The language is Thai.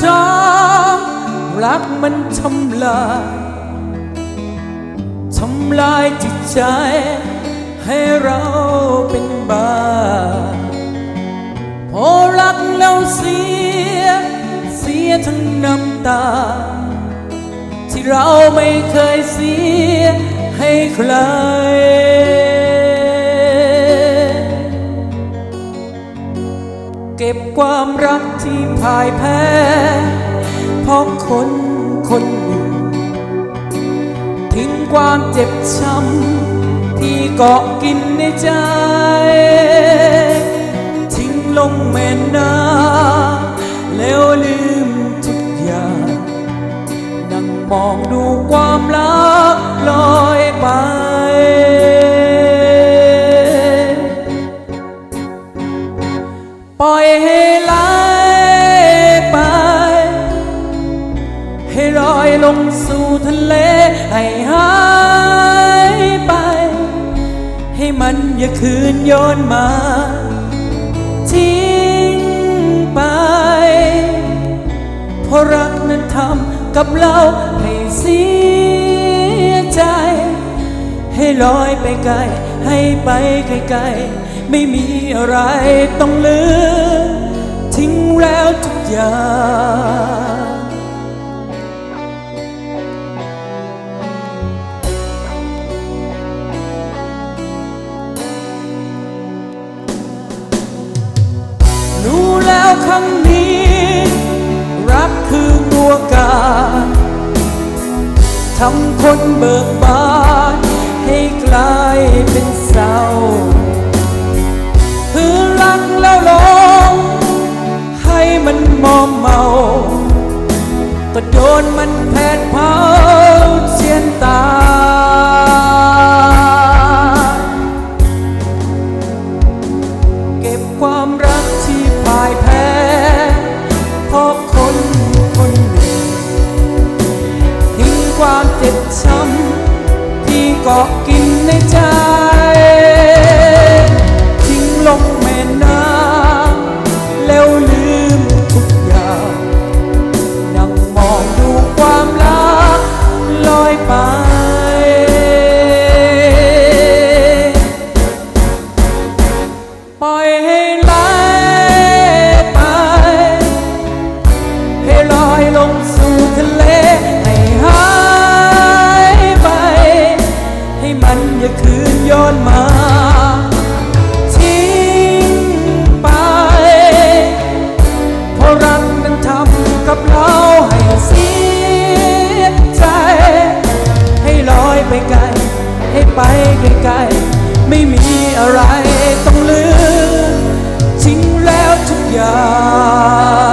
ช้ำรักมันทำลายทำลายจิตใจ ให้เราเป็นบ้าพอรักแล้วเสีย เสียทั้งน้ำตา ที่เราไม่เคยเสียให้ใคร ก็บความรักที่พ่ายแพ้เพราะคนคนหนึ่ง ทิ้งความเจ็บช้ำที่เกาะกินในใจ ทิ้งลงแม่น้ำแล้วลืมทุกอย่าง นั่งมองดูความรักลอย ให้ไหลไป ให้ลอยลงสู่ทะเลให้หายไป ให้มันอย่าคืนย้อนมา ทิ้งไป เพราะรักนั้นทำกับเราให้เสียใจ ให้ลอยไปไกล ให้ไปไกลๆ ไม่มีอะไรต้องเลือทิ้งแล้วทุกอย่างรู้แล้วครั้งนี้ รักคือตัวการทำคนเบิกบานให้กลายเป็นเศร้า มอมเมา ก็โดนมัน ทิ้งไปเพราะรักนั้นทำกับเราให้เสียใจ ให้ลอยไปไกล ให้ไปไกลๆไม่มีอะไรต้องลืมทิ้งแล้วทุกอย่าง